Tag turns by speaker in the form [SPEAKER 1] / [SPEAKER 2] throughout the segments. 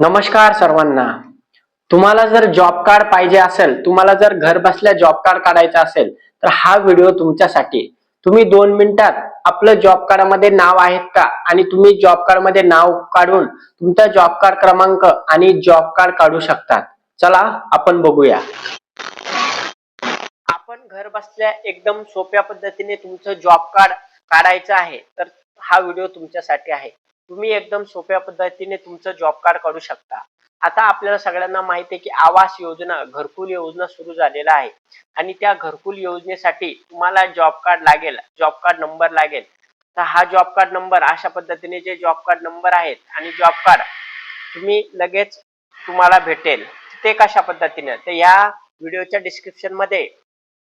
[SPEAKER 1] नमस्कार सर्वांना. तुम्हाला जर जॉब कार्ड पाहिजे असेल तुम्हाला जर घर बसल्या जॉब कार्ड काढायचं असेल तर हा व्हिडिओ तुमच्यासाठी. तुम्ही दोन मिनिटात आपलं जॉब कार्डमध्ये नाव आहेत का? आणि तुम्ही जॉब कार्डमध्ये नाव काढून तुमचा जॉब कार्ड क्रमांक आणि जॉब कार्ड काढू शकतात. चला आपण बघूया. आपण घर बसल्या एकदम सोप्या पद्धतीने तुमचं जॉब कार्ड काढायचं आहे तर हा व्हिडिओ तुमच्यासाठी आहे. तुम्ही एकदम सोप्या पद्धतीने तुमचं जॉब कार्ड काढू शकता. आता आपल्याला सगळ्यांना माहिती आहे की आवास योजना घरकुल योजना सुरू झालेला आहे. आणि त्या घरकुल योजनेसाठी तुम्हाला जॉब कार्ड लागेल जॉब कार्ड नंबर लागेल. तर हा जॉब कार्ड नंबर अशा पद्धतीने जे जॉब कार्ड नंबर आहेत आणि जॉब कार्ड तुम्ही लगेच तुम्हाला भेटेल. ते कशा पद्धतीने? तर या व्हिडिओच्या डिस्क्रिप्शनमध्ये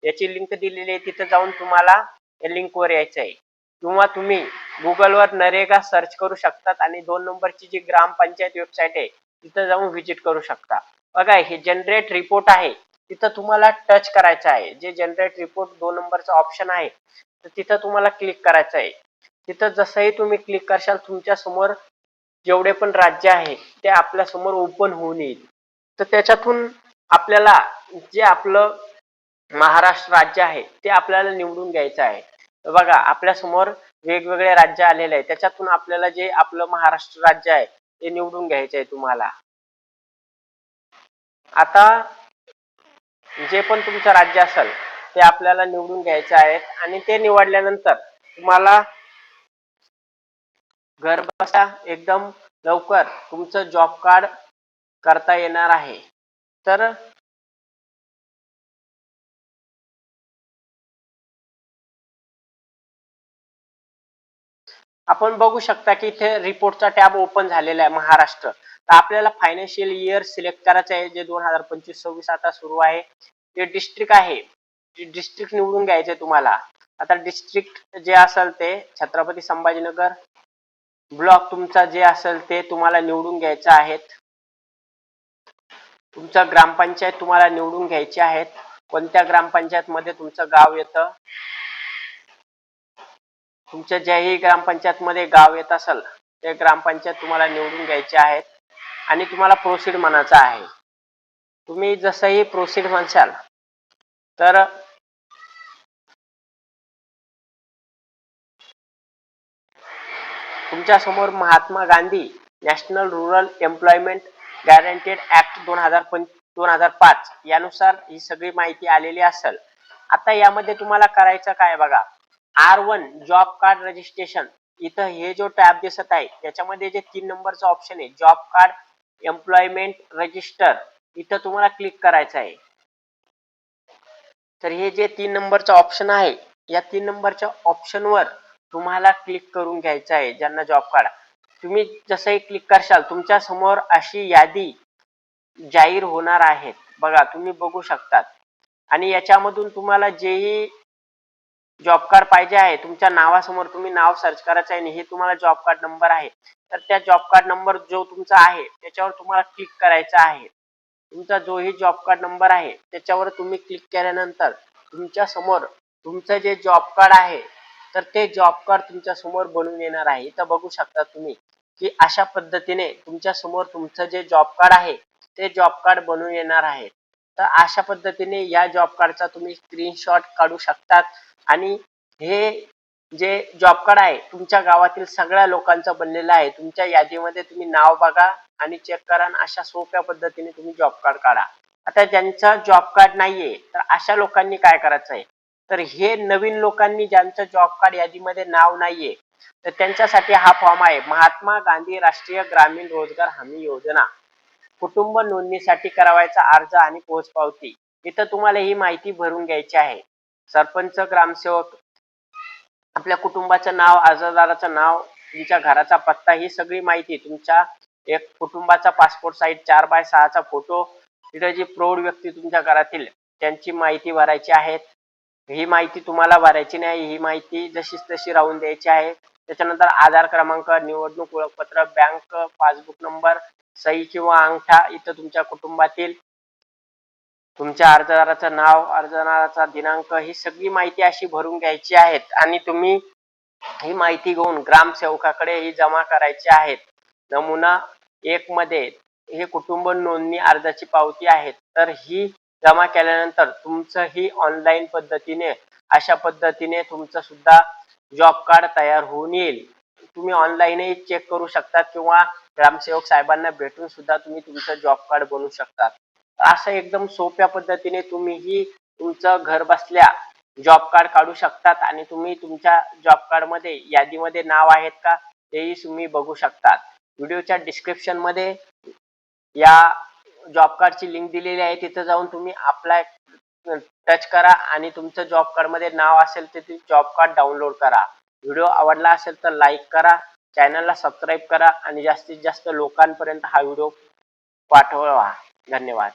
[SPEAKER 1] याची लिंक दिलेली आहे. तिथे जाऊन तुम्हाला या लिंकवर यायचं आहे किंवा तुम्ही गुगलवर नरेगा सर्च करू शकतात आणि दोन नंबरची जी ग्रामपंचायत वेबसाईट आहे तिथं जाऊन व्हिजिट करू शकता. बघा हे जनरेट रिपोर्ट आहे. तिथं तुम्हाला टच करायचं आहे. जे जनरेट रिपोर्ट दोन नंबरचं ऑप्शन आहे तर तिथं तुम्हाला क्लिक करायचं आहे. तिथं जसंही तुम्ही क्लिक करशाल तुमच्यासमोर जेवढे पण राज्य आहे ते आपल्यासमोर ओपन होऊन येईल. तर त्याच्यातून आपल्याला जे आपलं महाराष्ट्र राज्य आहे ते आपल्याला निवडून घ्यायचं आहे. बघा आपल्यासमोर वेगवेगळे राज्य आलेले आहे त्याच्यातून आपल्याला जे आपलं महाराष्ट्र राज्य आहे ते निवडून घ्यायचे आहे तुम्हाला. आता जे पण तुमचं राज्य असेल ते आपल्याला निवडून घ्यायचे आहेत आणि ते निवडल्यानंतर तुम्हाला घर बसा एकदम लवकर तुमचं जॉब कार्ड करता येणार आहे. तर आपण बघू शकता की इथे रिपोर्टचा टॅब ओपन झालेला आहे महाराष्ट्र. तर आपल्याला फायनान्शियल इयर सिलेक्ट करायचं आहे जे दोन हजार पंचवीस सव्वीस आता सुरू आहे. ते डिस्ट्रिक्ट आहे डिस्ट्रिक्ट निवडून घ्यायचे तुम्हाला. आता डिस्ट्रिक्ट जे असेल ते छत्रपती संभाजीनगर. ब्लॉक तुमचा जे असेल ते तुम्हाला निवडून घ्यायचं आहेत. तुमचा ग्रामपंचायत तुम्हाला निवडून घ्यायची आहेत. कोणत्या ग्रामपंचायत मध्ये तुमचं गाव येतं? तुमच्या ज्याही ग्रामपंचायत मध्ये गाव येत असेल ते ग्रामपंचायत तुम्हाला निवडून घ्यायचे आहेत आणि तुम्हाला प्रोसीड म्हणायचं आहे. तुम्ही जसंही प्रोसीड म्हणशाल तर तुमच्यासमोर Mahatma Gandhi national rural employment guaranteed act दोन हजार पंच दोन हजार पाच यानुसार ही सगळी माहिती आलेली असेल. आता यामध्ये तुम्हाला करायचं काय बघा? R one job card registration इथं हे जो टॅब दिसत आहे त्याच्यामध्ये जे तीन नंबरचा ऑप्शन आहे जॉब कार्ड एम्प्लॉयमेंट रजिस्टर इथं तुम्हाला क्लिक करायचं आहे. तर हे जे तीन नंबरचा ऑप्शन आहे या तीन नंबरच्या ऑप्शनवर तुम्हाला क्लिक करून घ्यायचं आहे ज्यांना जॉब कार्ड तुम्ही जसंही क्लिक करशाल तुमच्यासमोर अशी यादी जाहीर होणार आहेत. बघा तुम्ही बघू शकतात. आणि याच्यामधून तुम्हाला जेही जॉब कार्ड पाहिजे आहे. तुमच्या नावासमोर तुम्ही नाव सर्च करायचं आहे आणि हे तुम्हाला जॉब कार्ड नंबर आहे. तर त्या जॉब कार्ड नंबर जो तुमचा आहे त्याच्यावर तुम्हाला क्लिक करायचा आहे. तुमचा जोही जॉब कार्ड नंबर आहे त्याच्यावर तुम्ही क्लिक केल्यानंतर तुमच्यासमोर तुमचं जे जॉब कार्ड आहे तर ते जॉब कार्ड तुमच्यासमोर बनवून येणार आहे. इथं बघू शकता तुम्ही की अशा पद्धतीने तुमच्यासमोर तुमचं जे जॉब कार्ड आहे ते जॉब कार्ड बनून येणार आहे. तर अशा पद्धतीने या जॉब कार्डचा तुम्ही स्क्रीनशॉट काढू शकतात. आणि हे जे जॉब कार्ड आहे तुमच्या गावातील सगळ्या लोकांचं बनलेलं आहे. तुमच्या यादीमध्ये तुम्ही नाव बघा आणि चेक करा आणि अशा सोप्या पद्धतीने तुम्ही जॉब कार्ड काढा. आता ज्यांचा जॉब कार्ड नाहीये तर अशा लोकांनी काय करायचं आहे? तर हे नवीन लोकांनी ज्यांचं जॉब कार्ड यादीमध्ये नाव नाहीये तर त्यांच्यासाठी हा फॉर्म आहे. महात्मा गांधी राष्ट्रीय ग्रामीण रोजगार हमी योजना. कुटुंब नोंदणीसाठी करावायचा अर्ज आणि पोचपावती. इथं तुम्हाला ही माहिती भरून घ्यायची आहे. सरपंच ग्रामसेवक आपल्या कुटुंबाचं नाव अर्जदाराचं नाव तुमच्या घराचा पत्ता ही सगळी माहिती तुमच्या एक कुटुंबाचा पासपोर्ट साईज चार बाय सहाचा फोटो तिथे जी प्रौढ व्यक्ती तुमच्या घरातील त्यांची माहिती भरायची आहे. ही माहिती तुम्हाला भरायची नाही. ही माहिती जशीच तशी राहून द्यायची आहे. त्याच्यानंतर आधार क्रमांक निवडणूक ओळखपत्र बँक पासबुक नंबर सही किंवा अंगठा इथं तुमच्या कुटुंबातील तुमच्या अर्जदाराचं नाव अर्जदाराचा दिनांक ही सगळी माहिती अशी भरून घ्यायची आहेत आणि तुम्ही ही माहिती घेऊन ग्रामसेवकाकडे ही जमा करायची आहेत. नमुना एक मध्ये हे कुटुंब नोंदणी अर्जाची पावती आहे तर ही जमा केल्यानंतर तुमचं ही ऑनलाईन पद्धतीने अशा पद्धतीने तुमचं सुद्धा जॉब कार्ड तयार होऊन येईल. तुम्ही ऑनलाईनही चेक करू शकतात किंवा ग्रामसेवक साहेबांना भेटून सुद्धा तुम्ही तुमचं जॉब कार्ड बनवू शकतात. असं एकदम सोप्या पद्धतीने तुम्हीही तुमचं घर बसल्या जॉब कार्ड काढू शकतात आणि तुम्ही तुमच्या जॉब कार्डमध्ये यादीमध्ये नाव आहेत का तेही तुम्ही बघू शकतात. व्हिडिओच्या डिस्क्रिप्शनमध्ये या जॉब कार्डची लिंक दिलेली आहे. तिथं जाऊन तुम्ही अप्लाय टच करा आणि तुमचं जॉब कार्डमध्ये नाव असेल तर ते जॉब कार्ड डाउनलोड करा. व्हिडिओ आवडला असेल तर लाईक करा. चॅनलला सबस्क्राईब करा आणि जास्तीत जास्त लोकांपर्यंत हा व्हिडिओ पाठवा धन्यवाद.